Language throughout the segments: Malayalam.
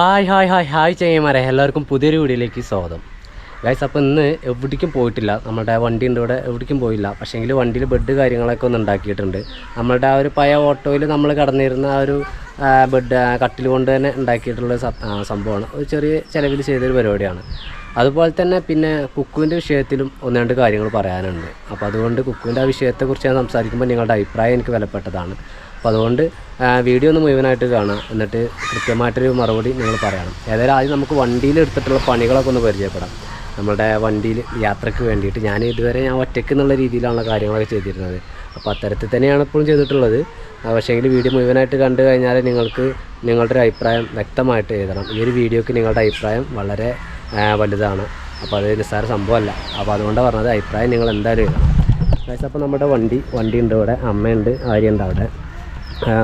ഹായ് ഹായ് ഹായ് ഹായ് ചെയ്യമാരെ എല്ലാവർക്കും പുതിയൊരു വീഡിയോയിലേക്ക് സ്വാഗതം. ഗൈസ് അപ്പോൾ ഇന്ന് എവിടേക്കും പോയിട്ടില്ല. നമ്മുടെ വണ്ടി ഉണ്ട് ഇവിടെ എവിടേക്കും പോയില്ല. പക്ഷേങ്കിൽ വണ്ടിയിൽ ബെഡ് കാര്യങ്ങളൊക്കെ ഒന്ന് ഉണ്ടാക്കിയിട്ടുണ്ട്. നമ്മളുടെ ആ ഒരു പഴയ ഓട്ടോയിൽ നമ്മൾ കടന്നിരുന്ന ആ ഒരു ബെഡ് കട്ടിൽ കൊണ്ട് തന്നെ ഉണ്ടാക്കിയിട്ടുള്ള സംഭവമാണ്. ഒരു ചെറിയ ചിലവിൽ ചെയ്തൊരു പരിപാടിയാണ്. അതുപോലെ തന്നെ പിന്നെ കുക്കുവിന്റെ വിഷയത്തിലും ഒന്ന് രണ്ട് കാര്യങ്ങൾ പറയാനുണ്ട്. അപ്പോൾ അതുകൊണ്ട് കുക്കുവിന്റെ ആ വിഷയത്തെക്കുറിച്ച് ഞാൻ സംസാരിക്കുമ്പോൾ നിങ്ങളുടെ അഭിപ്രായം എനിക്ക് വിലപ്പെട്ടതാണ്. അപ്പോൾ അതുകൊണ്ട് വീഡിയോ ഒന്ന് മുഴുവനായിട്ട് കാണാം എന്നിട്ട് കൃത്യമായിട്ടൊരു മറുപടി നിങ്ങൾ പറയണം. ഏതായാലും ആദ്യം നമുക്ക് വണ്ടിയിൽ എടുത്തിട്ടുള്ള പണികളൊക്കെ ഒന്ന് പരിചയപ്പെടാം. നമ്മുടെ വണ്ടിയിൽ യാത്രയ്ക്ക് വേണ്ടിയിട്ട് ഞാൻ ഇതുവരെ ഞാൻ ഒറ്റയ്ക്ക് എന്നുള്ള രീതിയിലാണ് കാര്യങ്ങളൊക്കെ ചെയ്തിരുന്നത്. അപ്പോൾ അത്തരത്തിൽ തന്നെയാണ് ഇപ്പോഴും ചെയ്തിട്ടുള്ളത്. പക്ഷേങ്കിൽ വീഡിയോ മുഴുവനായിട്ട് കണ്ടു കഴിഞ്ഞാൽ നിങ്ങൾക്ക് നിങ്ങളുടെ ഒരു അഭിപ്രായം വ്യക്തമായിട്ട് എഴുതണം. ഈ ഒരു വീഡിയോക്ക് നിങ്ങളുടെ അഭിപ്രായം വളരെ വലുതാണ്. അപ്പോൾ അത് നിസ്സാര സംഭവമല്ല. അപ്പോൾ അതുകൊണ്ടാണ് പറഞ്ഞത് അഭിപ്രായം നിങ്ങൾ എന്തായാലും എഴുതണം. അപ്പോൾ നമ്മുടെ വണ്ടി വണ്ടിയുണ്ട് ഇവിടെ. അമ്മയുണ്ട് ആര്യ ഉണ്ട് അവിടെ.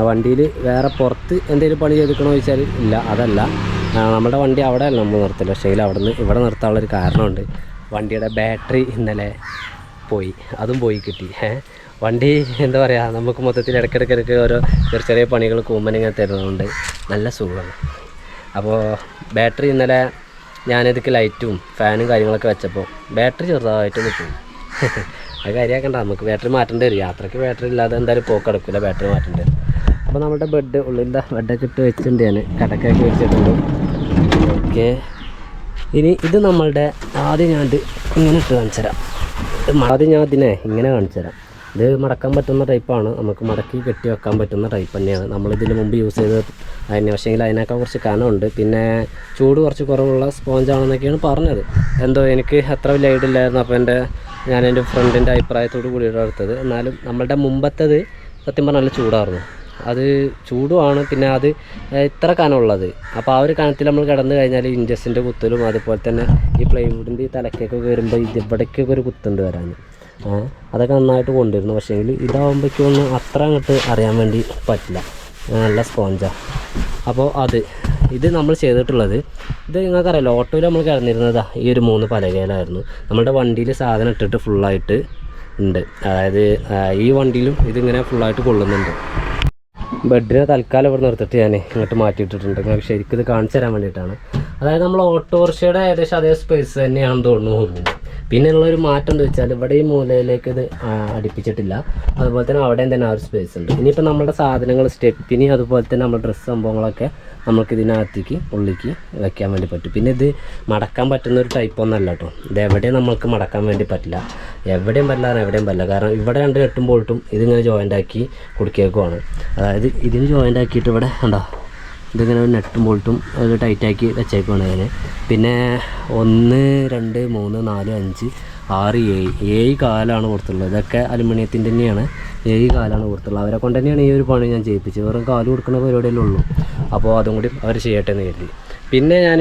വണ്ടിയിൽ വേറെ പുറത്ത് എന്തെങ്കിലും പണി ചെയ്തിക്കണോ ചോദിച്ചാൽ ഇല്ല അതല്ല. നമ്മുടെ വണ്ടി അവിടെ അല്ല നമ്മൾ നിർത്തില്ല പക്ഷേ അവിടെ നിന്ന് ഇവിടെ നിർത്താനുള്ളൊരു കാരണമുണ്ട്. വണ്ടിയുടെ ബാറ്ററി ഇന്നലെ പോയി. അതും പോയി കിട്ടി. വണ്ടി എന്താ പറയുക നമുക്ക് മൊത്തത്തിൽ ഇടയ്ക്കിടയ്ക്കിടയ്ക്ക് ഓരോ ചെറിയ ചെറിയ പണികൾ കൂമ്പനിങ്ങനെ തരുന്നതുകൊണ്ട് നല്ല സുഖമാണ്. അപ്പോൾ ബാറ്ററി ഇന്നലെ ഞാനിതൊക്കെ ലൈറ്റും ഫാനും കാര്യങ്ങളൊക്കെ വെച്ചപ്പോൾ ബാറ്ററി ചെറുതായിട്ടൊന്ന് പോയി. അത് കാര്യമാക്കണ്ട നമുക്ക് ബാറ്ററി മാറ്റേണ്ടി വരും. യാത്രയ്ക്ക് ബാറ്ററി ഇല്ലാതെ എന്തായാലും പോക്കെടുക്കില്ല ബാറ്ററി മാറ്റേണ്ടി വരും. അപ്പോൾ നമ്മുടെ ബെഡ് ഉള്ളിന്റെ ബെഡൊക്കെ ഇട്ട് വെച്ചിട്ടുണ്ട് ഞാൻ കടക്കൊക്കെ വെച്ചിട്ടുണ്ട്. ഓക്കെ ഇനി ഇത് നമ്മളുടെ ആദ്യം ഞാൻ ഇങ്ങനെ ഇട്ട് കാണിച്ചു തരാം. ആദ്യം ഞാൻ ഇതിനെ ഇങ്ങനെ കാണിച്ചു തരാം. ഇത് മടക്കാൻ പറ്റുന്ന ടൈപ്പാണ് നമുക്ക് മടക്കി കെട്ടി വെക്കാൻ പറ്റുന്ന ടൈപ്പ് തന്നെയാണ്. നമ്മളിതിന് മുമ്പ് യൂസ് ചെയ്ത് അതിന് പക്ഷേങ്കിൽ അതിനൊക്കെ കുറച്ച് കനമുണ്ട്. പിന്നെ ചൂട് കുറച്ച് കുറവുള്ള സ്പോഞ്ചാണെന്നൊക്കെയാണ് പറഞ്ഞത്. എന്തോ എനിക്ക് അത്ര വലിയ ഐഡിയ ഇല്ലായിരുന്നു. അപ്പോൾ എന്റെ ഞാൻ ഫ്രണ്ടിന്റെ അഭിപ്രായത്തോട് കൂടി എടുത്തത്. എന്നാലും നമ്മളുടെ മുമ്പത്തേത് സത്യം പറഞ്ഞാൽ നല്ല ചൂടായിരുന്നു. അത് ചൂടുമാണ് പിന്നെ അത് ഇത്ര കനമുള്ളത്. അപ്പോൾ ആ ഒരു കനത്തിൽ നമ്മൾ കിടന്നു കഴിഞ്ഞാൽ ഇഞ്ചസിന്റെ കുത്തലും അതുപോലെ തന്നെ ഈ പ്ലൈവുഡിന്റെ ഈ തലക്കൊക്കെ വരുമ്പോൾ ഇവിടേക്കൊക്കെ ഒരു കുത്തുണ്ട് വരാൻ അതൊക്കെ നന്നായിട്ട് കൊണ്ടുവരുന്നു. പക്ഷേങ്കിൽ ഇതാവുമ്പോഴേക്കൊന്നും അത്ര അങ്ങോട്ട് അറിയാൻ വേണ്ടി പറ്റില്ല. നല്ല സ്പോഞ്ചാണ് അപ്പോൾ അത് ഇത് നമ്മൾ ചെയ്തിട്ടുള്ളത് ഇത് നിങ്ങൾക്കറിയാലോ ഓട്ടോയിൽ നമ്മൾ കിടന്നിരുന്നതാ ഈ ഒരു മൂന്ന് പലകയിലായിരുന്നു. നമ്മുടെ വണ്ടിയിൽ സാധനം ഇട്ടിട്ട് ഫുള്ളായിട്ട് ഉണ്ട്. അതായത് ഈ വണ്ടിയിലും ഇതിങ്ങനെ ഫുള്ളായിട്ട് കൊള്ളുന്നുണ്ട്. ബെഡിനെ തൽക്കാലം ഇവിടെ നിർത്തിട്ട് ഞാൻ ഇങ്ങോട്ട് മാറ്റിയിട്ടിട്ടുണ്ട്. ശരിക്കും ഇത് കാണിച്ചു തരാൻ വേണ്ടിയിട്ടാണ്. അതായത് നമ്മൾ ഓട്ടോറിക്ഷയുടെ ഏകദേശം അതേ സ്പേസ് തന്നെയാണ് തോന്നുന്നു പിന്നെ ഉള്ളൊരു മാറ്റം എന്ന് വെച്ചാൽ ഇവിടെ ഈ മൂലയിലേക്ക് ഇത് അടുപ്പിച്ചിട്ടില്ല. അതുപോലെ തന്നെ അവിടെയും തന്നെ ആ ഒരു സ്പേസ് ഉണ്ട്. ഇനിയിപ്പോൾ നമ്മുടെ സാധനങ്ങൾ സ്റ്റെപ്പിനി അതുപോലെ തന്നെ നമ്മുടെ ഡ്രസ്സ് സംഭവങ്ങളൊക്കെ നമുക്ക് ഇതിനകത്തേക്ക് ഉള്ളിക്ക് വെക്കാൻ വേണ്ടി പറ്റും. പിന്നെ ഇത് മടക്കാൻ പറ്റുന്ന ഒരു ടൈപ്പ് ഒന്നല്ല കേട്ടോ ഇത് എവിടെയും നമുക്ക് മടക്കാൻ വേണ്ടി പറ്റില്ല. എവിടെയും പറ്റില്ല എവിടെയും പറ്റില്ല. കാരണം ഇവിടെ രണ്ട് കെട്ടുമ്പോഴും ഇതിങ്ങനെ ജോയിന്റ് ആക്കി കുടിക്കേക്കുവാണ് അതായത് ഇതിന് ജോയിന്റ് ആക്കിയിട്ട് ഇവിടെ ഉണ്ടോ ഇതിങ്ങനെ നെട്ടും ബോൾട്ടും അത് ടൈറ്റാക്കി വെച്ചേക്കുവാണ് ഞാൻ പിന്നെ ഒന്ന് രണ്ട് മൂന്ന് നാല് അഞ്ച് ആറ് ഏഴ് ഏഴ് കാലാണ് കൊടുത്തുള്ളത്. ഇതൊക്കെ അലുമിനിയത്തിന്റെ തന്നെയാണ്. ഏഴ് കാലാണ് കൊടുത്തുള്ളത്. അവരെ കൊണ്ട് തന്നെയാണ് ഈ ഒരു പണി ഞാൻ ചെയ്യിപ്പിച്ചത്. വെറും കാൽ കൊടുക്കുന്ന പരിപാടിയല്ലേ ഉള്ളൂ. അപ്പോൾ അതും കൂടി അവർ ചെയ്യട്ടെ എന്ന് കരുതി. പിന്നെ ഞാൻ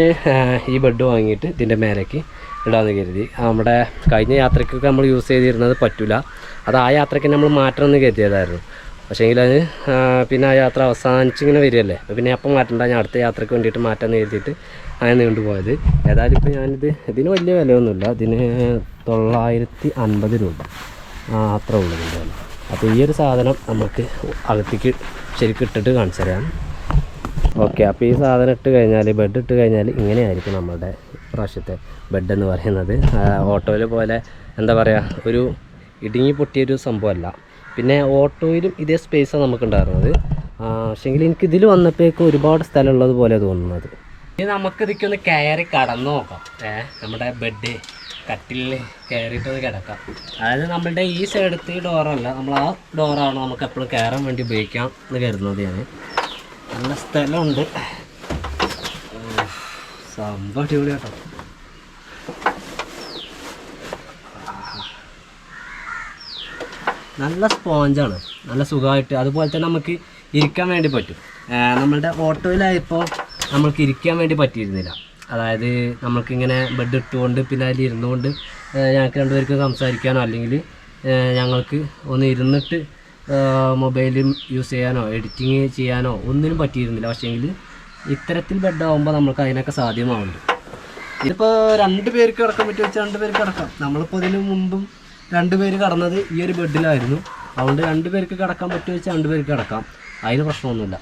ഈ ബെഡ് വാങ്ങിയിട്ട് ഇതിന്റെ മേലേക്ക് ഇടാമെന്ന് കരുതി. നമ്മുടെ കഴിഞ്ഞ യാത്രയ്ക്കൊക്കെ നമ്മൾ യൂസ് ചെയ്തിരുന്നത് പറ്റില്ല അത് ആ യാത്രയ്ക്ക് നമ്മൾ മാറ്റണമെന്ന് കരുതിയതായിരുന്നു. പക്ഷേങ്കിൽ അത് പിന്നെ ആ യാത്ര അവസാനിച്ചിങ്ങനെ വരികയല്ലേ? അപ്പോൾ പിന്നെ അപ്പം മാറ്റണ്ട ഞാൻ അടുത്ത യാത്രയ്ക്ക് വേണ്ടിയിട്ട് മാറ്റാമെന്ന് എഴുതിയിട്ട് അങ്ങനെ നീണ്ടുപോയത്. ഏതായാലും ഇപ്പോൾ ഞാനിത് ഇതിന് വലിയ വിലയൊന്നുമില്ല. ഇതിന് തൊള്ളായിരത്തി അൻപത് രൂപ അത്ര ഉള്ളൂ ഇതിന്റെ വില. അപ്പോൾ ഈ ഒരു സാധനം നമുക്ക് അകത്തേക്ക് ശരിക്കും ഇട്ടിട്ട് കാണിച്ചു തരാം. ഓക്കെ അപ്പോൾ ഈ സാധനം ഇട്ട് കഴിഞ്ഞാൽ ബെഡ് ഇട്ട് കഴിഞ്ഞാൽ ഇങ്ങനെയായിരിക്കും നമ്മുടെ പ്രാവശ്യത്തെ ബെഡ് എന്ന് പറയുന്നത്. ഓട്ടോയിൽ പോലെ എന്താ പറയുക ഒരു ഇടുങ്ങി പൊട്ടിയൊരു സംഭവമല്ല. പിന്നെ ഓട്ടോയിലും ഇതേ സ്പേസാണ് നമുക്കുണ്ടായിരുന്നത്. പക്ഷേങ്കിൽ എനിക്ക് ഇതിൽ വന്നപ്പോഴേക്കും ഒരുപാട് സ്ഥലമുള്ളത് പോലെ തോന്നുന്നത്. ഇനി നമുക്ക് ഇതിക്കൊന്ന് ഒന്ന് കയറി കടന്നു നോക്കാം. ഏ നമ്മുടെ ബെഡ് കട്ടിലിൽ കയറിയിട്ടൊന്ന് കിടക്കാം. അതായത് നമ്മളുടെ ഈ സൈഡത്ത് ഈ ഡോറല്ല നമ്മൾ ആ ഡോറാണ് നമുക്ക് എപ്പോഴും കയറാൻ വേണ്ടി ഉപയോഗിക്കാം എന്ന് കരുതുന്നത് ഞാൻ നല്ല സ്ഥലമുണ്ട്. സംഭവം അടിപൊളി കേട്ടോ നല്ല സ്പോഞ്ചാണ് നല്ല സുഖമായിട്ട് അതുപോലെ തന്നെ നമുക്ക് ഇരിക്കാൻ വേണ്ടി പറ്റും. നമ്മളുടെ ഓട്ടോയിലായപ്പോൾ നമ്മൾക്ക് ഇരിക്കാൻ വേണ്ടി പറ്റിയിരുന്നില്ല. അതായത് നമ്മൾക്കിങ്ങനെ ബെഡ് ഇട്ടുകൊണ്ട് പിന്നെ അതിൽ ഇരുന്നുകൊണ്ട് ഞങ്ങൾക്ക് രണ്ടുപേർക്ക് സംസാരിക്കാനോ അല്ലെങ്കിൽ ഞങ്ങൾക്ക് ഒന്ന് ഇരുന്നിട്ട് മൊബൈലും യൂസ് ചെയ്യാനോ എഡിറ്റിങ് ചെയ്യാനോ ഒന്നിനും പറ്റിയിരുന്നില്ല. പക്ഷേങ്കിൽ ഇത്തരത്തിൽ ബെഡാകുമ്പോൾ നമുക്ക് അതിനൊക്കെ സാധ്യമാവുന്നുണ്ട്. ഇതിപ്പോൾ രണ്ട് പേർക്ക് കിടക്കാൻ പറ്റുമോ വെച്ചാൽ രണ്ട് പേർക്ക് കിടക്കാം. നമ്മളിപ്പോൾ ഇതിന് മുമ്പും രണ്ട് പേര് കടന്നത് ഈ ഒരു ബെഡിലായിരുന്നു. അതുകൊണ്ട് രണ്ടുപേർക്ക് കിടക്കാൻ പറ്റുമോ വെച്ചാൽ രണ്ടുപേർക്ക് കിടക്കാം. അതിന് പ്രശ്നമൊന്നുമില്ല.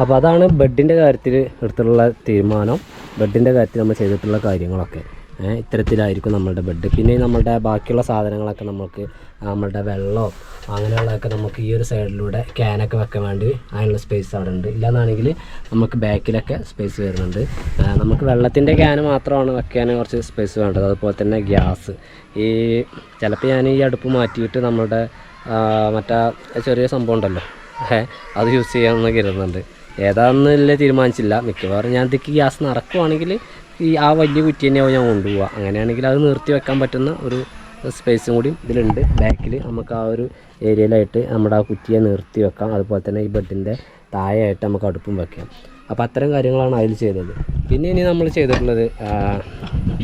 അപ്പോൾ അതാണ് ബെഡിന്റെ കാര്യത്തിൽ എടുത്തിട്ടുള്ള തീരുമാനം. ബെഡിന്റെ കാര്യത്തിൽ നമ്മൾ ചെയ്തിട്ടുള്ള കാര്യങ്ങളൊക്കെ. ഇത്തരത്തിലായിരിക്കും നമ്മളുടെ ബെഡ് പിന്നെ നമ്മളുടെ ബാക്കിയുള്ള സാധനങ്ങളൊക്കെ നമുക്ക് നമ്മളുടെ വെള്ളമോ അങ്ങനെയുള്ളതൊക്കെ നമുക്ക് ഈ ഒരു സൈഡിലൂടെ ക്യാനൊക്കെ വെക്കാൻ വേണ്ടി അതിനുള്ള സ്പേസ് അവിടെ ഉണ്ട്. ഇല്ലാന്നാണെങ്കിൽ നമുക്ക് ബാക്കിലൊക്കെ സ്പേസ് വരുന്നുണ്ട്. നമുക്ക് വെള്ളത്തിന്റെ ക്യാന് മാത്രമാണ് വെക്കാൻ കുറച്ച് സ്പേസ് വേണ്ടത്. അതുപോലെ തന്നെ ഗ്യാസ്. ഈ ചിലപ്പോൾ ഞാൻ ഈ അടുപ്പ് മാറ്റിയിട്ട് നമ്മുടെ ആ, മറ്റേ ചെറിയ സംഭവം ഉണ്ടല്ലോ. അത് യൂസ് ചെയ്യാമെന്ന് കരുതുന്നുണ്ട്. ഏതാണെന്നില്ല തീരുമാനിച്ചില്ല. മിക്കവാറും ഞാൻ ഇതിക്ക് ഗ്യാസ് നടക്കുവാണെങ്കിൽ ഈ ആ വലിയ കുറ്റി തന്നെയാവും ഞാൻ കൊണ്ടുപോവുക. അങ്ങനെയാണെങ്കിൽ അത് നിർത്തി വെക്കാൻ പറ്റുന്ന ഒരു സ്പേസും കൂടി ഇതിലുണ്ട്. ബാക്കിൽ നമുക്ക് ആ ഒരു ഏരിയയിലായിട്ട് നമ്മുടെ ആ കുറ്റിയെ നിർത്തി വെക്കാം. അതുപോലെ തന്നെ ഈ ബെഡിന്റെ താഴെയായിട്ട് നമുക്ക് അടുപ്പും വെക്കാം. അപ്പോൾ അത്തരം കാര്യങ്ങളാണ് അതിൽ ചെയ്തത്. പിന്നെ ഇനി നമ്മൾ ചെയ്തിട്ടുള്ളത്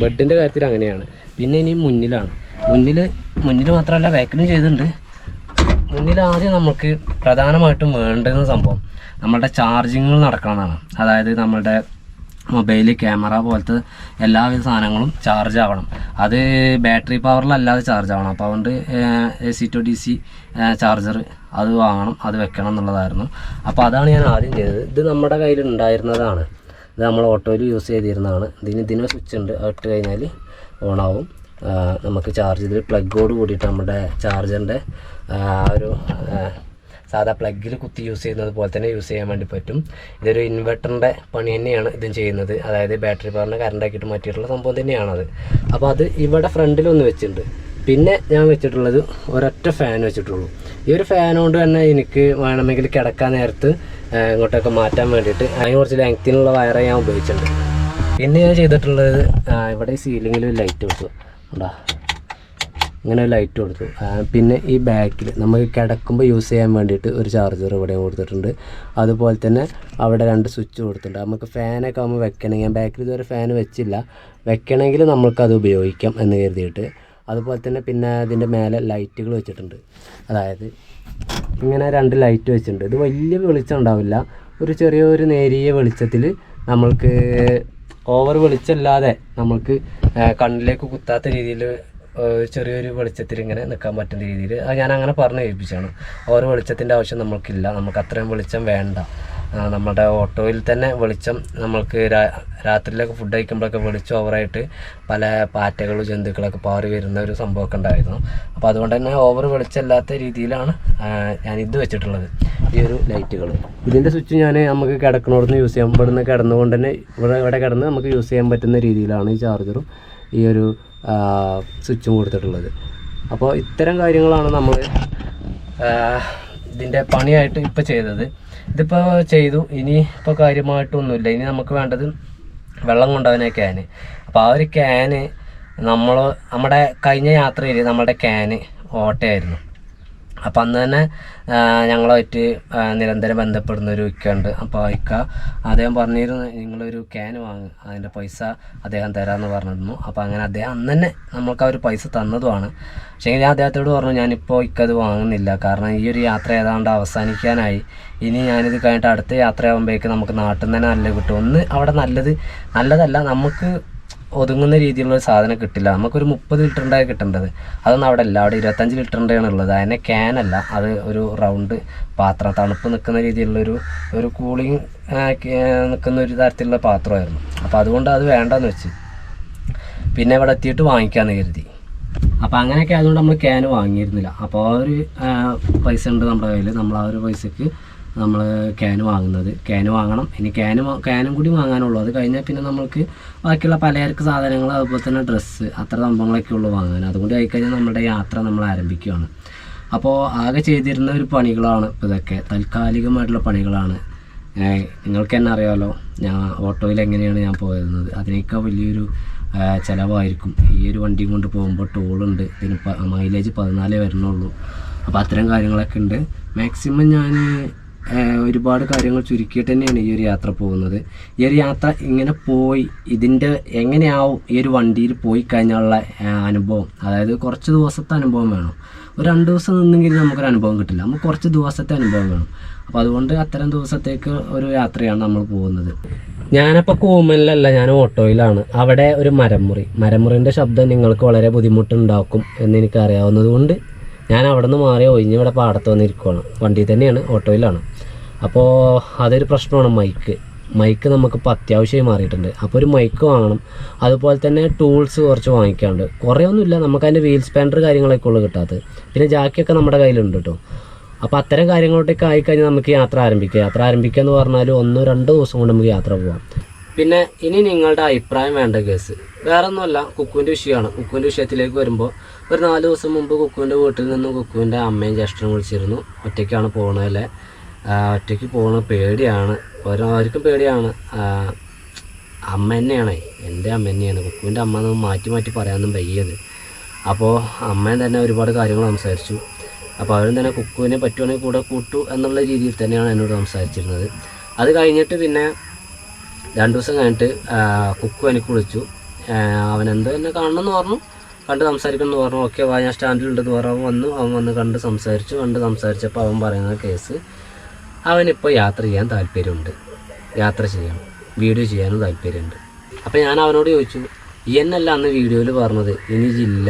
ബെഡിന്റെ കാര്യത്തിൽ അങ്ങനെയാണ്. പിന്നെ ഇനി മുന്നിലാണ്. മുന്നിൽ മുന്നിൽ മാത്രമല്ല ബാക്കിലും ചെയ്തിട്ടുണ്ട്. മുന്നിൽ ആദ്യം നമുക്ക് പ്രധാനമായിട്ടും വേണ്ടുന്ന സംഭവം നമ്മളുടെ ചാർജിങ്ങുകൾ നടക്കണമെന്നാണ്. അതായത് നമ്മളുടെ മൊബൈൽ ക്യാമറ പോലത്തെ എല്ലാവിധ സാധനങ്ങളും ചാർജ് ആവണം. അത് ബാറ്ററി പവറിലല്ലാതെ ചാർജ് ആവണം. അപ്പോൾ അതുകൊണ്ട് A C to D C charger അത് വാങ്ങണം അത് വെക്കണം എന്നുള്ളതായിരുന്നു. അപ്പോൾ അതാണ് ഞാൻ ആദ്യം ചെയ്തത്. ഇത് നമ്മുടെ കയ്യിൽ ഉണ്ടായിരുന്നതാണ്. ഇത് നമ്മൾ ഓട്ടോയിൽ യൂസ് ചെയ്തിരുന്നതാണ്. ഇതിന് ഇതിന് സ്വിച്ച് ഉണ്ട്. ഇട്ട് കഴിഞ്ഞാൽ ഓണാവും. നമുക്ക് ചാർജ് ഇതിൽ പ്ലഗോട് കൂടിയിട്ട് നമ്മുടെ ചാർജറിന്റെ ആ ഒരു സാധാ പ്ലഗിൽ കുത്തി യൂസ് ചെയ്യുന്നത് പോലെ തന്നെ യൂസ് ചെയ്യാൻ വേണ്ടി പറ്റും. ഇതൊരു ഇൻവെർട്ടറിന്റെ പണി തന്നെയാണ് ഇതും ചെയ്യുന്നത്. അതായത് ബാറ്ററി പവറിനെ കറണ്ടാക്കിയിട്ട് മാറ്റിയിട്ടുള്ള സംഭവം തന്നെയാണത്. അപ്പോൾ അത് ഇവിടെ ഫ്രണ്ടിലൊന്ന് വെച്ചിട്ടുണ്ട്. പിന്നെ ഞാൻ വെച്ചിട്ടുള്ളത് ഒരൊറ്റ ഫാൻ വെച്ചിട്ടുള്ളൂ. ഈ ഒരു ഫാൻ കൊണ്ട് തന്നെ എനിക്ക് വേണമെങ്കിൽ കിടക്കാൻ നേരത്ത് ഇങ്ങോട്ടൊക്കെ മാറ്റാൻ വേണ്ടിയിട്ട് അതിന് കുറച്ച് ലെങ്ത്തിനുള്ള വയറ് ഞാൻ ഉപയോഗിച്ചിട്ടുണ്ട്. പിന്നെ ഞാൻ ചെയ്തിട്ടുള്ളത് ഇവിടെ സീലിങ്ങിൽ ലൈറ്റ് വെച്ചു ഉണ്ടാ ഇങ്ങനെ ലൈറ്റ് കൊടുത്തു. പിന്നെ ഈ ബാക്കിൽ നമുക്ക് കിടക്കുമ്പോൾ യൂസ് ചെയ്യാൻ വേണ്ടിയിട്ട് ഒരു ചാർജർ ഇവിടെ കൊടുത്തിട്ടുണ്ട്. അതുപോലെ തന്നെ അവിടെ രണ്ട് സ്വിച്ച് കൊടുത്തിട്ടുണ്ട്. നമുക്ക് ഫാനൊക്കെ ആകുമ്പോൾ വെക്കണമെങ്കിൽ ഞാൻ ബാക്കിൽ ഇതുവരെ ഫാൻ വെച്ചില്ല. വെക്കണമെങ്കിൽ നമ്മൾക്കത് ഉപയോഗിക്കാം എന്ന് കരുതിയിട്ട്. അതുപോലെ തന്നെ പിന്നെ അതിന്റെ മേലെ ലൈറ്റുകൾ വെച്ചിട്ടുണ്ട്. അതായത് ഇങ്ങനെ രണ്ട് ലൈറ്റ് വെച്ചിട്ടുണ്ട്. ഇത് വലിയ വെളിച്ചം ഉണ്ടാവില്ല. ഒരു ചെറിയൊരു നേരിയ വെളിച്ചത്തിൽ നമ്മൾക്ക് ഓവർ വെളിച്ചമില്ലാതെ നമുക്ക് കണ്ണിലേക്ക് കുത്താത്ത രീതിയിൽ ചെറിയൊരു വെളിച്ചത്തിൽ ഇങ്ങനെ നിൽക്കാൻ പറ്റുന്ന രീതിയിൽ അത് ഞാൻ അങ്ങനെ പറഞ്ഞ് ഏൽപ്പിച്ചാണ്. ഓരോ വെളിച്ചത്തിന്റെ ആവശ്യം നമുക്കില്ല നമുക്ക് അത്രയും വെളിച്ചം വേണ്ട. നമ്മുടെ ഓട്ടോയിൽ തന്നെ വെളിച്ചം നമ്മൾക്ക് രാ- രാത്രിയിലൊക്കെ ഫുഡ് കഴിക്കുമ്പോഴൊക്കെ വെളിച്ചം ഓവറായിട്ട് പല പാറ്റകളും ജന്തുക്കളൊക്കെ പാറി വരുന്ന ഒരു സംഭവമൊക്കെ ഉണ്ടായിരുന്നു. അപ്പോൾ അതുകൊണ്ട് തന്നെ ഓവർ വെളിച്ചമില്ലാത്ത രീതിയിലാണ് ഞാൻ ഇത് വെച്ചിട്ടുള്ളത്. ഈ ഒരു ലൈറ്റുകൾ ഇതിന്റെ സ്വിച്ച് ഞാൻ നമുക്ക് കിടക്കണോടുന്ന് യൂസ് ചെയ്യാൻ ഇവിടുന്ന് കിടന്നുകൊണ്ട് തന്നെ ഇവിടെ ഇവിടെ കിടന്ന് നമുക്ക് യൂസ് ചെയ്യാൻ പറ്റുന്ന രീതിയിലാണ് ഈ ചാർജറും ഈ ഒരു സ്വിച്ചും കൊടുത്തിട്ടുള്ളത്. അപ്പോൾ ഇത്തരം കാര്യങ്ങളാണ് നമ്മൾ ഇതിന്റെ പണിയായിട്ട് ഇപ്പോൾ ചെയ്തത്. ഇതിപ്പോൾ ചെയ്തു. ഇനി ഇപ്പോൾ കാര്യമായിട്ടൊന്നുമില്ല. ഇനി നമുക്ക് വേണ്ടത് വെള്ളം കൊണ്ടുപോകാൻ ക്യാന് അപ്പോൾ ആ ഒരു ക്യാന് നമ്മൾ നമ്മുടെ കഴിഞ്ഞ യാത്രയിൽ നമ്മുടെ ക്യാന് ഓട്ടയായിരുന്നു. അപ്പം അന്ന് തന്നെ ഞങ്ങളുമായിട്ട് നിരന്തരം ബന്ധപ്പെടുന്ന ഒരു ഇക്ക ഉണ്ട് അപ്പോൾ ആ ഇക്ക അദ്ദേഹം പറഞ്ഞിരുന്നു നിങ്ങളൊരു ക്യാൻ വാങ്ങുക അതിന്റെ പൈസ അദ്ദേഹം തരാമെന്ന് പറഞ്ഞിരുന്നു. അപ്പോൾ അങ്ങനെ അദ്ദേഹം അന്ന് തന്നെ നമ്മൾക്ക് ആ ഒരു പൈസ തന്നതുമാണ്. പക്ഷേ ഞാൻ അദ്ദേഹത്തോട് പറഞ്ഞു ഞാനിപ്പോൾ ഇക്കത് വാങ്ങുന്നില്ല. കാരണം ഈ ഒരു യാത്ര ഏതാണ്ട് അവസാനിക്കാനായി. ഇനി ഞാനിത് കഴിഞ്ഞിട്ട് അടുത്ത യാത്രയാകുമ്പോഴേക്ക് നമുക്ക് നാട്ടിൽ നിന്ന് തന്നെ നല്ല കിട്ടും. ഒന്ന് അവിടെ നല്ലത് നല്ലതല്ല നമുക്ക് ഒതുങ്ങുന്ന രീതിയിലുള്ള സാധനം കിട്ടില്ല. നമുക്കൊരു മുപ്പത് ലിറ്ററിന്റെ കിട്ടേണ്ടത്. അതൊന്നും അവിടെ ഇല്ല. അവിടെ ഇരുപത്തഞ്ച് ലിറ്ററിന്റെയാണ് ഉള്ളത്. അതിനെ ക്യാനല്ല അത് ഒരു റൗണ്ട് പാത്രം തണുപ്പ് നിൽക്കുന്ന രീതിയിലുള്ളൊരു ഒരു കൂളിങ് നിൽക്കുന്ന ഒരു തരത്തിലുള്ള പാത്രമായിരുന്നു. അപ്പോൾ അതുകൊണ്ട് അത് വേണ്ടെന്ന് വെച്ച്. പിന്നെ ഇവിടെ എത്തിയിട്ട് വാങ്ങിക്കാമെന്ന് കരുതി. അപ്പോൾ അങ്ങനെയൊക്കെ അതുകൊണ്ട് നമ്മൾ ക്യാൻ വാങ്ങിയിരുന്നില്ല. അപ്പോൾ ആ ഒരു പൈസ ഉണ്ട് നമ്മുടെ കയ്യിൽ നമ്മൾ ആ ഒരു പൈസക്ക് നമ്മൾ ക്യാന് വാങ്ങുന്നത്. ക്യാന് വാങ്ങണം. ഇനി ക്യാന് ക്യാനും കൂടി വാങ്ങാനുള്ളൂ. അത് കഴിഞ്ഞാൽ പിന്നെ നമ്മൾക്ക് ബാക്കിയുള്ള പലചരക്ക് സാധനങ്ങൾ അതുപോലെ തന്നെ ഡ്രസ്സ് അത്ര സംഭവങ്ങളൊക്കെ ഉള്ളൂ വാങ്ങാൻ. അതുകൊണ്ട് ആയിക്കഴിഞ്ഞാൽ നമ്മുടെ യാത്ര നമ്മൾ ആരംഭിക്കുകയാണ് അപ്പോൾ ആകെ ചെയ്തിരുന്ന ഒരു പണികളാണ് ഇതൊക്കെ. താൽക്കാലികമായിട്ടുള്ള പണികളാണ്. നിങ്ങൾക്ക് തന്നെ അറിയാമല്ലോ ഞാൻ ഓട്ടോയിൽ എങ്ങനെയാണ് ഞാൻ പോയിരുന്നത്. അതിനേക്കാൾ വലിയൊരു ചിലവായിരിക്കും. ഈ ഒരു വണ്ടിയും കൊണ്ട് പോകുമ്പോൾ ടോളുണ്ട് ഇതിന് മൈലേജ് പതിനാലേ വരുന്നുള്ളൂ അപ്പോൾ അത്തരം കാര്യങ്ങളൊക്കെ ഉണ്ട്. മാക്സിമം ഞാൻ ഒരുപാട് കാര്യങ്ങൾ ചുരുക്കിയിട്ട് തന്നെയാണ് ഈ ഒരു യാത്ര പോകുന്നത്. ഈ ഒരു യാത്ര ഇങ്ങനെ പോയി ഇതിന്റെ എങ്ങനെയാവും ഈ ഒരു വണ്ടിയിൽ പോയി കഴിഞ്ഞുള്ള അനുഭവം? അതായത് കുറച്ച് ദിവസത്തെ അനുഭവം വേണം. ഒരു രണ്ട് ദിവസം നിന്നെങ്കിൽ നമുക്കൊരു അനുഭവം കിട്ടില്ല. നമുക്ക് കുറച്ച് ദിവസത്തെ അനുഭവം വേണം. അപ്പോൾ അതുകൊണ്ട് അത്തരം ദിവസത്തേക്ക് ഒരു യാത്രയാണ് നമ്മൾ പോകുന്നത്. ഞാനപ്പോൾ കൂമലിലല്ല ഞാൻ ഓട്ടോയിലാണ്. അവിടെ ഒരു മരമുറി. മരമുറിന്റെ ശബ്ദം നിങ്ങൾക്ക് വളരെ ബുദ്ധിമുട്ടുണ്ടാക്കും എന്ന് എനിക്ക് അറിയാവുന്നതുകൊണ്ട് ഞാൻ അവിടെ നിന്ന് മാറി ഒഴിഞ്ഞ് ഇവിടെ പാടത്ത് വന്നിരിക്കുകയാണ് വണ്ടി തന്നെയാണ് ഓട്ടോയിലാണ്. അപ്പോൾ അതൊരു പ്രശ്നമാണ് മൈക്ക്. മൈക്ക് നമുക്കിപ്പോൾ അത്യാവശ്യമായി മാറിയിട്ടുണ്ട്. അപ്പോൾ ഒരു മൈക്ക് വാങ്ങണം. അതുപോലെ തന്നെ ടൂൾസ് കുറച്ച് വാങ്ങിക്കാണ്ട് കുറേ ഒന്നുമില്ല നമുക്ക് അതിന്റെ വീൽ സ്പാൻഡർ കാര്യങ്ങളൊക്കെ ഉള്ളു കിട്ടാത്തത്. പിന്നെ ജാക്കിയൊക്കെ നമ്മുടെ കയ്യിലുണ്ട് കേട്ടോ അപ്പോൾ അത്തരം കാര്യങ്ങളോട്ടൊക്കെ ആയിക്കഴിഞ്ഞാൽ നമുക്ക് യാത്ര ആരംഭിക്കുക യാത്ര ആരംഭിക്കുക എന്ന് പറഞ്ഞാൽ ഒന്നോ രണ്ടോ ദിവസം കൊണ്ട് നമുക്ക് യാത്ര പോകാം പിന്നെ ഇനി നിങ്ങളുടെ അഭിപ്രായം വേണ്ട കേസ്. വേറെ ഒന്നുമല്ല കുക്കുവിന്റെ വിഷയമാണ്. കുക്കുവിന്റെ വിഷയത്തിലേക്ക് വരുമ്പോൾ ഒരു നാല് ദിവസം മുമ്പ് കുക്കുവിന്റെ വീട്ടിൽ നിന്നും കുക്കുവിന്റെ അമ്മയും ജ്യേഷ്ഠനും വിളിച്ചിരുന്നു. ഒറ്റയ്ക്കാണ് പോകണതല്ലേ ഒറ്റയ്ക്ക് പോകണ പേടിയാണ്. ഓരോർക്കും പേടിയാണ്. അമ്മ തന്നെയാണ്. എന്റെ അമ്മ തന്നെയാണ്. കുക്കുവിന്റെ അമ്മ എന്ന് മാറ്റി മാറ്റി പറയാനൊന്നും വയ്യത് അപ്പോൾ അമ്മയും തന്നെ ഒരുപാട് കാര്യങ്ങൾ സംസാരിച്ചു. അപ്പോൾ അവരും തന്നെ കുക്കുവിനെ പറ്റുവാണെങ്കിൽ കൂടെ കൂട്ടു എന്നുള്ള രീതിയിൽ തന്നെയാണ് എന്നോട് സംസാരിച്ചിരുന്നത്. അത് കഴിഞ്ഞിട്ട് പിന്നെ രണ്ട് ദിവസം കഴിഞ്ഞിട്ട് കുക്കു എനിക്ക് വിളിച്ചു. അവൻ എന്തോ എന്നെ കാണണമെന്ന് പറഞ്ഞു. കണ്ട് സംസാരിക്കണം എന്ന് പറഞ്ഞു. ഓക്കെ വാ ഞാൻ സ്റ്റാൻഡിലുണ്ടെന്ന് പറഞ്ഞു. വന്നു അവൻ വന്ന് കണ്ട് സംസാരിച്ചു. കണ്ട് സംസാരിച്ചപ്പോൾ അവൻ പറയുന്ന കേസ് അവനിപ്പോൾ യാത്ര ചെയ്യാൻ താല്പര്യമുണ്ട്. യാത്ര ചെയ്യണം. വീഡിയോ ചെയ്യാനും താല്പര്യമുണ്ട്. അപ്പോൾ ഞാൻ അവനോട് ചോദിച്ചു എന്നല്ല അന്ന് വീഡിയോയിൽ പറഞ്ഞത്? ഇല്ല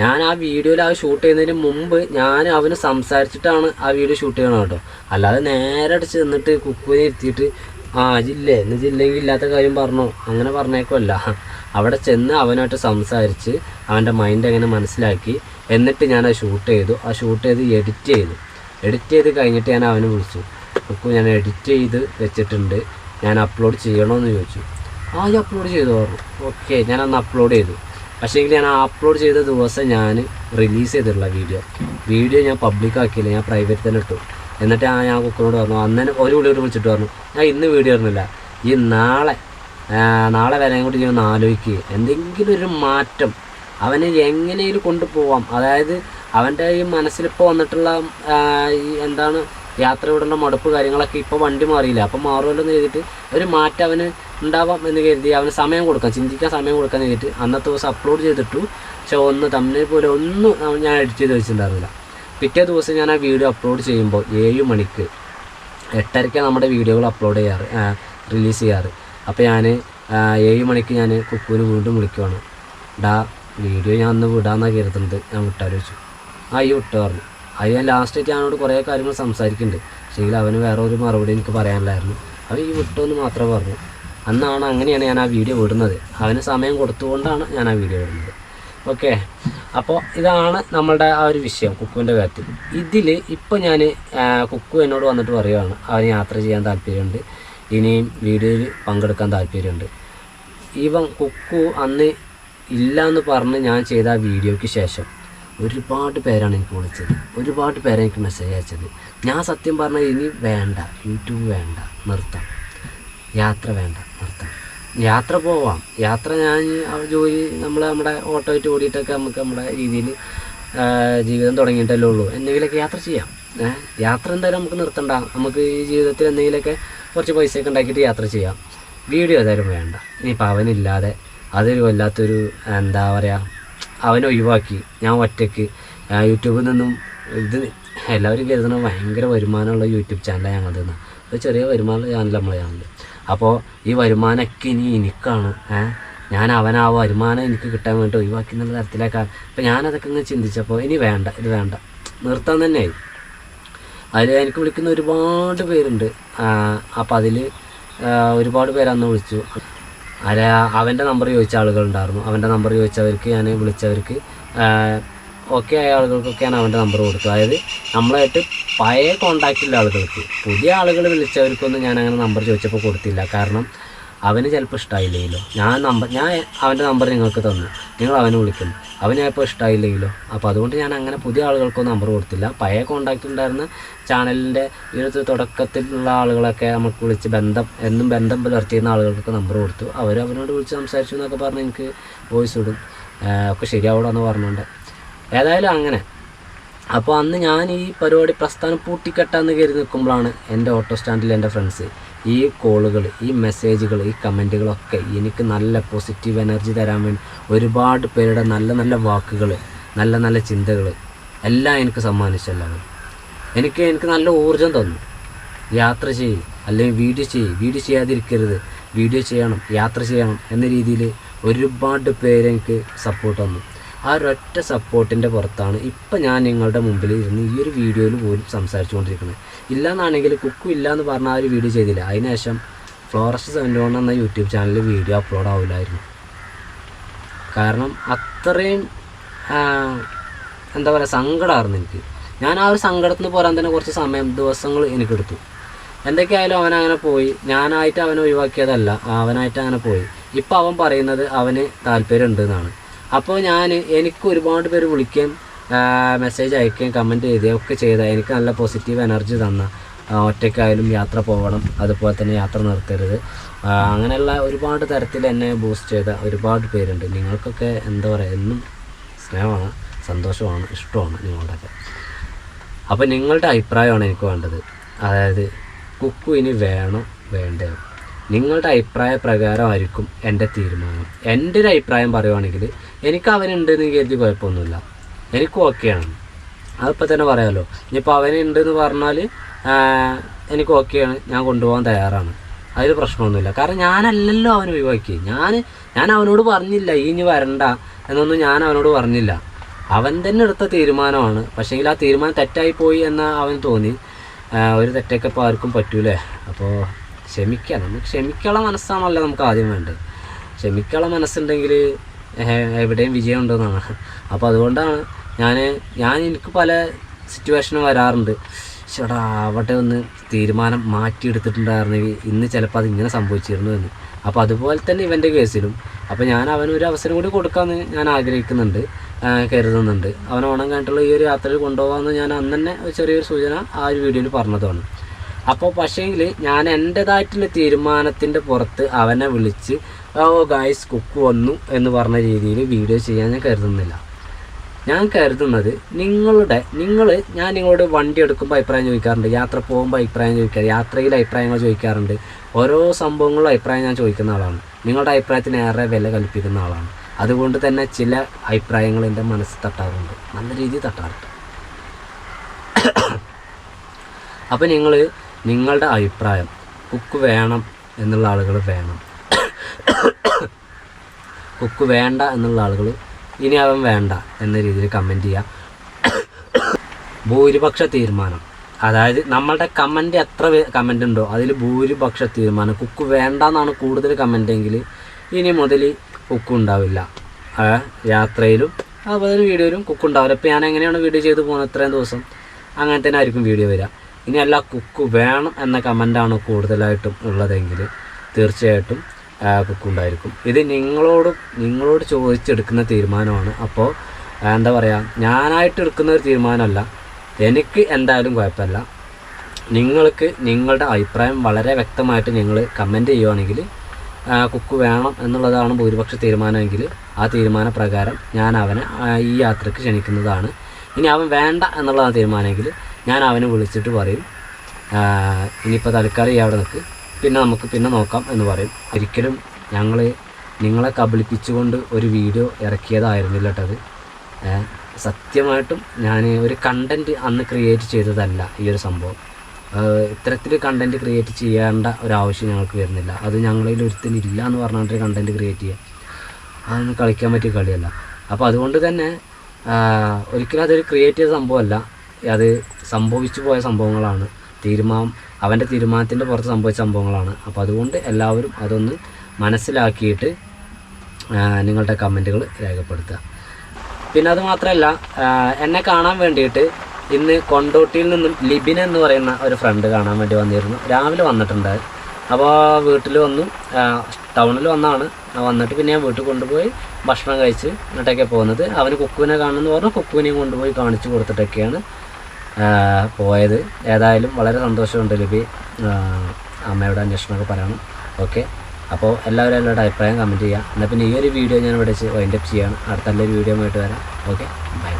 ഞാൻ ആ വീഡിയോയിൽ ആ ഷൂട്ട് ചെയ്യുന്നതിന് മുമ്പ് ഞാൻ അവന് സംസാരിച്ചിട്ടാണ് ആ വീഡിയോ ഷൂട്ട് ചെയ്യണം കേട്ടോ. അല്ലാതെ നേരെ അടിച്ച് നിന്നിട്ട് കുക്കുവിനെ ഇരുത്തിയിട്ട് ആ ജില്ലേ എന്ന് ജില്ലെങ്കിൽ ഇല്ലാത്ത കാര്യം പറഞ്ഞോ? അങ്ങനെ പറഞ്ഞേക്കുമല്ല അവിടെ ചെന്ന് അവനായിട്ട് സംസാരിച്ച് അവന്റെ മൈൻഡ് എങ്ങനെ മനസ്സിലാക്കി എന്നിട്ട് ഞാൻ ആ ഷൂട്ട് ചെയ്തു. ആ ഷൂട്ട് ചെയ്ത് എഡിറ്റ് ചെയ്തു. എഡിറ്റ് ചെയ്ത് കഴിഞ്ഞിട്ട് ഞാൻ അവനെ വിളിച്ചു. കുക്കു ഞാൻ എഡിറ്റ് ചെയ്ത് വെച്ചിട്ടുണ്ട്. ഞാൻ അപ്ലോഡ് ചെയ്യണമെന്ന് ചോദിച്ചു. ആ ഞാൻ അപ്ലോഡ് ചെയ്തു? പറഞ്ഞു ഓക്കെ ഞാൻ അന്ന് അപ്ലോഡ് ചെയ്തു. പക്ഷേ ഞാൻ അപ്ലോഡ് ചെയ്ത ദിവസം ഞാൻ റിലീസ് ചെയ്തിട്ടുള്ള വീഡിയോ വീഡിയോ ഞാൻ പബ്ലിക് ആക്കിയില്ല ഞാൻ പ്രൈവറ്റ് തന്നെ ഇട്ടു. എന്നിട്ട് ആ ഞാൻ കുക്കനോട് പറഞ്ഞു അന്നേരം ഒരു വിളിയോട് വിളിച്ചിട്ട് പറഞ്ഞു ഞാൻ ഇന്ന് വീഡിയോ ഇടുന്നില്ല. ഈ നാളെ നാളെ വരാൻ കൂടി ഞാൻ ആലോചിക്കുക എന്തെങ്കിലും ഒരു മാറ്റം അവനെ എങ്ങനെയും കൊണ്ടുപോവാം. അതായത് അവന്റെ ഈ മനസ്സിലിപ്പോൾ വന്നിട്ടുള്ള ഈ എന്താണ് യാത്രയോടുള്ള മടുപ്പ് കാര്യങ്ങളൊക്കെ ഇപ്പോൾ വണ്ടി മാറിയില്ല. അപ്പം മാറുമല്ലോ എന്ന് കരുതിയിട്ട് ഒരു മാറ്റം അവന് ഉണ്ടാവാം എന്ന് കരുതി അവന് സമയം കൊടുക്കാം. ചിന്തിക്കാൻ സമയം കൊടുക്കാൻ കരുതിയിട്ട് അന്നത്തെ ദിവസം അപ്ലോഡ് ചെയ്തിട്ടു. പക്ഷെ ഒന്ന് തമ്മിൽ പോലെ ഒന്നും ഞാൻ എഡിറ്റ് ചെയ്ത് വെച്ചിട്ടുണ്ടായിരുന്നില്ല. പിറ്റേ ദിവസം ഞാൻ ആ വീഡിയോ അപ്ലോഡ് ചെയ്യുമ്പോൾ ഏഴ് മണിക്ക് എട്ടരയ്ക്കാണ് നമ്മുടെ വീഡിയോകൾ അപ്ലോഡ് ചെയ്യാറ് റിലീസ് ചെയ്യാറ്. അപ്പോൾ ഞാൻ ഏഴ് മണിക്ക് ഞാൻ കുക്കുവിന് വീണ്ടും വിളിക്കുവാണ്. ഡാ വീഡിയോ ഞാൻ അന്ന് വിടാമെന്നാണ് കരുതുന്നത് ഞാൻ വിട്ടാലോചിച്ചു ആ ഈ വിട്ടു പറഞ്ഞു. അത് ഞാൻ ലാസ്റ്റ് ഞാനോട് കുറേ കാര്യങ്ങൾ സംസാരിക്കുന്നുണ്ട്. പക്ഷേങ്കിൽ അവന് വേറെ ഒരു മറുപടി എനിക്ക് പറയാനില്ലായിരുന്നു അവൻ ഈ വിട്ടോന്ന് മാത്രമേ പറഞ്ഞു. അന്നാണ് അങ്ങനെയാണ് ഞാൻ ആ വീഡിയോ വിടുന്നത്. അവന് സമയം കൊടുത്തുകൊണ്ടാണ് ഞാൻ ആ വീഡിയോ വിടുന്നത്. ഓക്കെ അപ്പോൾ ഇതാണ് നമ്മളുടെ ആ ഒരു വിഷയം കുക്കുവിന്റെ കാര്യത്തിൽ. ഇതിൽ ഇപ്പോൾ ഞാൻ കുക്കു എന്നോട് വന്നിട്ട് പറയുകയാണ് അവന് യാത്ര ചെയ്യാൻ താല്പര്യമുണ്ട്. ഇനിയും വീഡിയോയിൽ പങ്കെടുക്കാൻ താല്പര്യമുണ്ട്. ഇവൻ കുക്കു അന്ന് ഇല്ല എന്ന് പറഞ്ഞ് ഞാൻ ചെയ്ത ആ വീഡിയോയ്ക്ക് ശേഷം ഒരുപാട് പേരാണ് എനിക്ക് വിളിച്ചത്. ഒരുപാട് പേരെ എനിക്ക് മെസ്സേജ് അയച്ചത്. ഞാൻ സത്യം പറഞ്ഞാൽ ഇനി വേണ്ട. യൂട്യൂബ് വേണ്ട. നിർത്താം. യാത്ര വേണ്ട. നിർത്താം. യാത്ര പോവാം. യാത്ര ഞാൻ ജോലി നമ്മൾ നമ്മുടെ ഓട്ടോ ആയിട്ട് ഓടിയിട്ടൊക്കെ നമുക്ക് നമ്മുടെ രീതിയിൽ ജീവിതം തുടങ്ങിയിട്ടല്ലേ ഉള്ളൂ. എന്തെങ്കിലുമൊക്കെ യാത്ര ചെയ്യാം. യാത്ര എന്തായാലും നമുക്ക് നിർത്തണ്ട. നമുക്ക് ഈ ജീവിതത്തിൽ എന്തെങ്കിലുമൊക്കെ കുറച്ച് പൈസയൊക്കെ ഉണ്ടാക്കിയിട്ട് യാത്ര ചെയ്യാം. വീഡിയോ ഏതായാലും വേണ്ട. ഇനിയിപ്പോൾ അവനില്ലാതെ അതൊരു വല്ലാത്തൊരു എന്താ പറയുക അവനെ ഒഴിവാക്കി. ഞാൻ ഒറ്റയ്ക്ക് യൂട്യൂബിൽ നിന്നും ഇത് എല്ലാവരും കരുതുന്ന ഭയങ്കര വരുമാനമുള്ള യൂട്യൂബ് ചാനലാണ് ഞങ്ങളുടെ ഒരു ചെറിയ വരുമാനമുള്ള ചാനൽ നമ്മളെ ചാനൽ അപ്പോൾ ഈ വരുമാനമൊക്കെ ഇനി എനിക്കാണ്. ഞാൻ അവൻ ആ വരുമാനം എനിക്ക് കിട്ടാൻ വേണ്ടി ഒഴിവാക്കി എന്നുള്ള തരത്തിലേക്കാണ് അപ്പോൾ ഞാനതൊക്കെ ഇങ്ങനെ ചിന്തിച്ചപ്പോൾ ഇനി വേണ്ട ഇത് വേണ്ട. നിർത്താൻ തന്നെയായി. അതിൽ എനിക്ക് വിളിക്കുന്ന ഒരുപാട് പേരുണ്ട്. അപ്പോൾ അതിൽ ഒരുപാട് പേരന്ന് വിളിച്ചു. അല്ല അവന്റെ നമ്പർ ചോദിച്ച ആളുകളുണ്ടായിരുന്നു അവന്റെ നമ്പർ ചോദിച്ചവർക്ക് ഞാൻ വിളിച്ചവർക്ക് ഓക്കെ ആയ ആളുകൾക്കൊക്കെ ഞാൻ അവന്റെ നമ്പർ കൊടുത്തു അതായത് നമ്മളായിട്ട് പഴയ കോണ്ടാക്റ്റുള്ള ആളുകൾക്ക് പുതിയ ആളുകൾ വിളിച്ചവർക്കൊന്നും ഞാൻ അങ്ങനെ നമ്പർ ചോദിച്ചപ്പോൾ കൊടുത്തില്ല. കാരണം അവന് ചിലപ്പോൾ ഇഷ്ടമായില്ലെങ്കിലോ ഞാൻ നമ്പർ ഞാൻ അവന്റെ നമ്പർ നിങ്ങൾക്ക് തന്നു. നിങ്ങൾ അവനെ വിളിക്കുന്നു. അവന് ചിലപ്പോൾ ഇഷ്ടമായില്ലെങ്കിലോ അപ്പോൾ അതുകൊണ്ട് ഞാൻ അങ്ങനെ പുതിയ ആളുകൾക്കോ നമ്പർ കൊടുത്തില്ല. പഴയ കോണ്ടാക്റ്റ് ഉണ്ടായിരുന്ന ചാനലിന്റെ ഒരു തുടക്കത്തിലുള്ള ആളുകളൊക്കെ നമുക്ക് വിളിച്ച് ബന്ധം എന്നും ബന്ധം പുലർത്തിയിരുന്ന ആളുകൾക്കൊക്കെ നമ്പർ കൊടുത്തു. അവർ അവനോട് വിളിച്ച് സംസാരിച്ചു എന്നൊക്കെ പറഞ്ഞ് എനിക്ക് വോയിസ് ഇടും. ഒക്കെ ശരിയാവണമെന്ന് പറഞ്ഞുകൊണ്ട് ഏതായാലും അങ്ങനെ. അപ്പോൾ അന്ന് ഞാൻ ഈ പരിപാടി പ്രസ്ഥാനം പൂട്ടിക്കെട്ടാന്ന് കരുതി നിൽക്കുമ്പോഴാണ് എന്റെ ഓട്ടോ സ്റ്റാൻഡിൽ എന്റെ ഫ്രണ്ട്സ് ഈ കോളുകൾ ഈ മെസ്സേജുകൾ ഈ കമന്റുകളൊക്കെ എനിക്ക് നല്ല പോസിറ്റീവ് എനർജി തരാൻ വേണ്ടി ഒരുപാട് പേരുടെ നല്ല നല്ല വാക്കുകൾ നല്ല നല്ല ചിന്തകൾ എല്ലാം എനിക്ക് സമ്മാനിച്ചല്ലോ എനിക്ക് എനിക്ക് നല്ല ഊർജം തന്നു. യാത്ര ചെയ്യും അല്ലെങ്കിൽ വീഡിയോ ചെയ്യും. വീഡിയോ ചെയ്യാതിരിക്കരുത്. വീഡിയോ ചെയ്യണം യാത്ര ചെയ്യണം എന്ന രീതിയിൽ ഒരുപാട് പേരെനിക്ക് സപ്പോർട്ട് തന്നു. ആ ഒരൊറ്റ സപ്പോർട്ടിന്റെ പുറത്താണ് ഇപ്പം ഞാൻ നിങ്ങളുടെ മുമ്പിൽ ഇരുന്ന് ഈ ഒരു വീഡിയോയിൽ പോലും സംസാരിച്ചുകൊണ്ടിരിക്കുന്നത്. ഇല്ലയെന്നാണെങ്കിൽ കുക്കു ഇല്ല എന്ന് പറഞ്ഞാൽ ആ ഒരു വീഡിയോ ചെയ്തില്ല? അതിനുശേഷം ഫ്ലോറസ്റ്റ് സെവന്റി വൺ എന്ന യൂട്യൂബ് ചാനലിൽ വീഡിയോ അപ്ലോഡ് ആവില്ലായിരുന്നു കാരണം അത്രയും എന്താ പറയുക സങ്കടമായിരുന്നു എനിക്ക്. ഞാൻ ആ ഒരു സങ്കടത്തിന് പോരാൻ തന്നെ കുറച്ച് സമയം ദിവസങ്ങൾ എനിക്കെടുത്തു എന്തൊക്കെയായാലും അവൻ അങ്ങനെ പോയി. ഞാനായിട്ട് അവനെ ഒഴിവാക്കിയതല്ല അവനായിട്ട് അങ്ങനെ പോയി. ഇപ്പം അവൻ പറയുന്നത് അവന് താല്പര്യമുണ്ട് എന്നാണ്. അപ്പോൾ ഞാൻ എനിക്ക് ഒരുപാട് പേര് വിളിക്കുകയും മെസ്സേജ് അയക്കുകയും കമന്റ് ചെയ്യുകയും ഒക്കെ ചെയ്ത. എനിക്ക് നല്ല പോസിറ്റീവ് എനർജി തന്ന ഒറ്റയ്ക്കായാലും യാത്ര പോകണം അതുപോലെ തന്നെ യാത്ര നിർത്തരുത്. അങ്ങനെയുള്ള ഒരുപാട് തരത്തിൽ എന്നെ ബൂസ്റ്റ് ചെയ്ത ഒരുപാട് പേരുണ്ട്. നിങ്ങൾക്കൊക്കെ എന്താ പറയുക എന്നും സ്നേഹമാണ് സന്തോഷമാണ് ഇഷ്ടമാണ് നിങ്ങളുടെയൊക്കെ അപ്പോൾ നിങ്ങളുടെ അഭിപ്രായമാണ് എനിക്ക് വേണ്ടത്. അതായത് കുക്കു ഇനി വേണോ വേണ്ടേ നിങ്ങളുടെ അഭിപ്രായ പ്രകാരമായിരിക്കും എന്റെ തീരുമാനം. എന്റെ ഒരു അഭിപ്രായം പറയുവാണെങ്കിൽ എനിക്ക് അവനുണ്ടെന്ന് കരുതി കുഴപ്പമൊന്നുമില്ല. എനിക്ക് ഓക്കെയാണ് അതിപ്പോൾ തന്നെ പറയാമല്ലോ ഇനിയിപ്പോൾ അവനുണ്ടെന്ന് പറഞ്ഞാൽ എനിക്ക് ഓക്കെയാണ് ഞാൻ കൊണ്ടുപോകാൻ തയ്യാറാണ്. അതിൽ പ്രശ്നമൊന്നുമില്ല. കാരണം ഞാനല്ലല്ലോ അവൻ ഒഴിവാക്കി ഞാൻ ഞാൻ അവനോട് പറഞ്ഞില്ല ഈ ഇനി വരണ്ട എന്നൊന്നും ഞാൻ അവനോട് പറഞ്ഞില്ല. അവൻ തന്നെ എടുത്ത തീരുമാനമാണ്. പക്ഷേങ്കിൽ ആ തീരുമാനം തെറ്റായി പോയി എന്ന് അവൻ തോന്നി. ഒരു തെറ്റൊക്കെ ഇപ്പോൾ ആർക്കും പറ്റൂലേ? അപ്പോൾ ക്ഷമിക്കുക നമുക്ക് ക്ഷമിക്കാനുള്ള മനസ്സാണല്ലോ നമുക്ക് ആദ്യം വേണ്ടത്. ക്ഷമിക്കാനുള്ള മനസ്സുണ്ടെങ്കിൽ എവിടെയും വിജയം ഉണ്ടെന്നാണ്. അപ്പോൾ അതുകൊണ്ടാണ് ഞാൻ ഞാൻ എനിക്ക് പല സിറ്റുവേഷനും വരാറുണ്ട്. ചേട്ടാ അവിടെ ഒന്ന് തീരുമാനം മാറ്റിയെടുത്തിട്ടുണ്ടായിരുന്നെങ്കിൽ ഇന്ന് ചിലപ്പോൾ അത് ഇങ്ങനെ സംഭവിച്ചിരുന്നു എന്ന്. അപ്പോൾ അതുപോലെ തന്നെ ഇവന്റെ കേസിലും. അപ്പോൾ ഞാൻ അവനൊരു അവസരം കൂടി കൊടുക്കാമെന്ന് ഞാൻ ആഗ്രഹിക്കുന്നുണ്ട് കരുതുന്നുണ്ട്. അവൻ ഓണം കഴിഞ്ഞിട്ടുള്ള ഈ ഒരു യാത്രയിൽ കൊണ്ടുപോകാമെന്ന് ഞാൻ അന്ന് തന്നെ ഒരു ചെറിയൊരു സൂചന ആ ഒരു വീഡിയോയിൽ പറഞ്ഞതാണ്. അപ്പോൾ പക്ഷേങ്കിൽ ഞാൻ എന്റെതായിട്ടുള്ള തീരുമാനത്തിന്റെ പുറത്ത് അവനെ വിളിച്ച് ഓ ഗായ്സ് കുക്ക് വന്നു എന്ന് പറഞ്ഞ രീതിയിൽ വീഡിയോ ചെയ്യാൻ ഞാൻ കരുതുന്നില്ല. ഞാൻ കരുതുന്നത് നിങ്ങളുടെ നിങ്ങൾ ഞാൻ നിങ്ങളോട് വണ്ടി എടുക്കുമ്പോൾ അഭിപ്രായം ചോദിക്കാറുണ്ട് യാത്ര പോകുമ്പോൾ അഭിപ്രായം ചോദിക്കാറ് യാത്രയിൽ അഭിപ്രായങ്ങൾ ചോദിക്കാറുണ്ട്. ഓരോ സംഭവങ്ങളും അഭിപ്രായം ഞാൻ ചോദിക്കുന്ന ആളാണ്. നിങ്ങളുടെ അഭിപ്രായത്തിന് ഏറെ വില കൽപ്പിക്കുന്ന ആളാണ്. അതുകൊണ്ട് തന്നെ ചില അഭിപ്രായങ്ങൾ എന്റെ മനസ്സിൽ തട്ടാറുണ്ട്. നല്ല രീതിയിൽ തട്ടാറുണ്ട്. അപ്പോൾ നിങ്ങൾ നിങ്ങളുടെ അഭിപ്രായം. കുക്ക് വേണം എന്നുള്ള ആളുകൾ വേണം. കുക്ക് വേണ്ട എന്നുള്ള ആളുകൾ ഇനി അവൻ വേണ്ട എന്ന രീതിയിൽ കമന്റ് ചെയ്യുക ഭൂരിപക്ഷ തീരുമാനം. അതായത് നമ്മളുടെ കമന്റ് എത്ര കമന്റ് ഉണ്ടോ അതിൽ ഭൂരിപക്ഷ തീരുമാനം. കുക്ക് വേണ്ട എന്നാണ് കൂടുതൽ കമന്റെങ്കിൽ ഇനി മുതൽ കുക്ക് ഉണ്ടാവില്ല. യാത്രയിലും അതുപോലെ വീഡിയോയിലും കുക്ക് ഉണ്ടാവില്ല. ഇപ്പോൾ ഞാൻ എങ്ങനെയാണ് വീഡിയോ ചെയ്ത് പോകുന്നത് ഇത്രയും ദിവസം? അങ്ങനെ തന്നെ ആയിരിക്കും വീഡിയോ വരിക. ഇനി അല്ല കുക്ക് വേണം എന്ന കമന്റാണ് കൂടുതലായിട്ടും ഉള്ളതെങ്കിൽ തീർച്ചയായിട്ടും കുക്ക് ഉണ്ടായിരിക്കും. ഇത് നിങ്ങളോട് നിങ്ങളോട് ചോദിച്ചെടുക്കുന്ന തീരുമാനമാണ്. അപ്പോൾ എന്താ പറയുക ഞാനായിട്ട് എടുക്കുന്ന ഒരു തീരുമാനമല്ല. എനിക്ക് എന്തായാലും കുഴപ്പമില്ല. നിങ്ങൾക്ക് നിങ്ങളുടെ അഭിപ്രായം വളരെ വ്യക്തമായിട്ട് നിങ്ങൾ കമന്റ് ചെയ്യുവാണെങ്കിൽ കുക്ക് വേണം എന്നുള്ളതാണ് ഭൂരിപക്ഷ തീരുമാനമെങ്കിൽ ആ തീരുമാന പ്രകാരം ഞാൻ അവനെ ഈ യാത്രയ്ക്ക് ക്ഷണിക്കുന്നതാണ്. ഇനി അവൻ വേണ്ട എന്നുള്ളതാണ് തീരുമാനമെങ്കിൽ ഞാൻ അവനെ വിളിച്ചിട്ട് പറയും ഇനിയിപ്പോൾ തൽക്കാലം ഈ അവിടെ നിൽക്ക് പിന്നെ നമുക്ക് പിന്നെ നോക്കാം എന്ന് പറയും. ഒരിക്കലും ഞങ്ങൾ നിങ്ങളെ കബളിപ്പിച്ചുകൊണ്ട് ഒരു വീഡിയോ ഇറക്കിയതായിരുന്നില്ല കേട്ടത് സത്യമായിട്ടും ഞാൻ ഒരു കണ്ടന്റ് അന്ന് ക്രിയേറ്റ് ചെയ്തതല്ല ഈ ഒരു സംഭവം. ഇത്തരത്തിൽ കണ്ടന്റ് ക്രിയേറ്റ് ചെയ്യേണ്ട ഒരാവശ്യം ഞങ്ങൾക്ക് വരുന്നില്ല. അത് ഞങ്ങളിൽ ഒരുത്തിനില്ല എന്ന് പറഞ്ഞിട്ട് കണ്ടന്റ് ക്രിയേറ്റ് ചെയ്യുക അതൊന്നും കളിക്കാൻ പറ്റിയ കളിയല്ല. അപ്പോൾ അതുകൊണ്ട് തന്നെ ഒരിക്കലും അതൊരു ക്രിയേറ്റ് ചെയ്ത സംഭവമല്ല. അത് സംഭവിച്ചു പോയ സംഭവങ്ങളാണ്. തീരുമാനം അവന്റെ തീരുമാനത്തിന്റെ പുറത്ത് സംഭവിച്ച സംഭവങ്ങളാണ്. അപ്പോൾ അതുകൊണ്ട് എല്ലാവരും അതൊന്ന് മനസ്സിലാക്കിയിട്ട് നിങ്ങളുടെ കമന്റുകൾ രേഖപ്പെടുത്തുക. പിന്നെ അത് മാത്രമല്ല എന്നെ കാണാൻ വേണ്ടിയിട്ട് ഇന്ന് കൊണ്ടോട്ടിയിൽ നിന്നും ലിബിൻ എന്ന് പറയുന്ന ഒരു ഫ്രണ്ട് കാണാൻ വേണ്ടി വന്നിരുന്നു. രാവിലെ വന്നിട്ടുണ്ട്. അപ്പോൾ വീട്ടിൽ വന്നു. ടൗണിൽ വന്നാണ്. വന്നിട്ട് പിന്നെ ഞാൻ വീട്ടിൽ കൊണ്ടുപോയി ഭക്ഷണം കഴിച്ച് എന്നിട്ടൊക്കെ പോകുന്നത്. അവന് കുക്കുവിനെ കാണുമെന്ന് പറഞ്ഞു. കുക്കുവിനെയും കൊണ്ടുപോയി കാണിച്ചു കൊടുത്തിട്ടൊക്കെയാണ് പോയത്. ഏതായാലും വളരെ സന്തോഷമുണ്ട് ലിബി അമ്മയുടെ അന്വേഷണമൊക്കെ പറയണം. ഓക്കെ. അപ്പോൾ എല്ലാവരും എല്ലാവരുടെ അഭിപ്രായം കമന്റ് ചെയ്യുക എന്നാൽ പിന്നെ ഈ ഒരു വീഡിയോ ഞാൻ ഇവിടെ വെച്ച് വൈൻഡപ്പ് ചെയ്യാണ്. അടുത്ത നല്ലൊരു വീഡിയോ ആയിട്ട് വരാം. ഓക്കെ. ബൈ